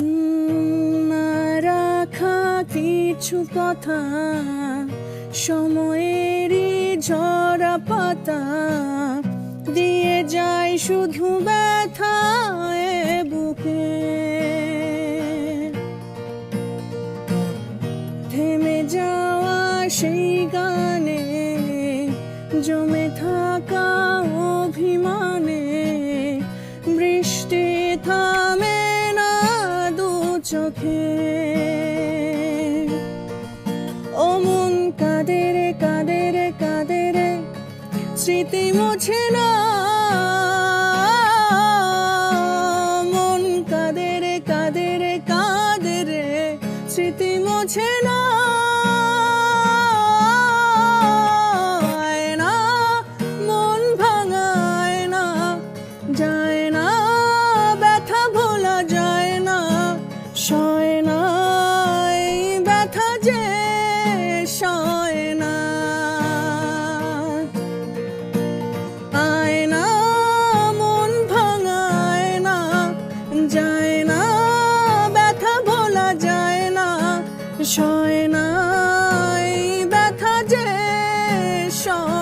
না রাখা কিছু কথা, সময়েরই ঝরা পাতা, দিয়ে যায় শুধু ব্যথায় বুকে। থেমে যাওয়া সেই গানে, জমে থাকা অভিমানে, বৃষ্টি দু চোখে। অমন মন কাঁদে রে কাঁদে রে কাঁদে রে, স্মৃতি মুছে না। মন কাঁদে রে কাঁদে রে কাঁদে রে, স্মৃতি মুছে না। সয় না। মন ভাঙায় না ব্যথা যায় না ব্যথা যে সয়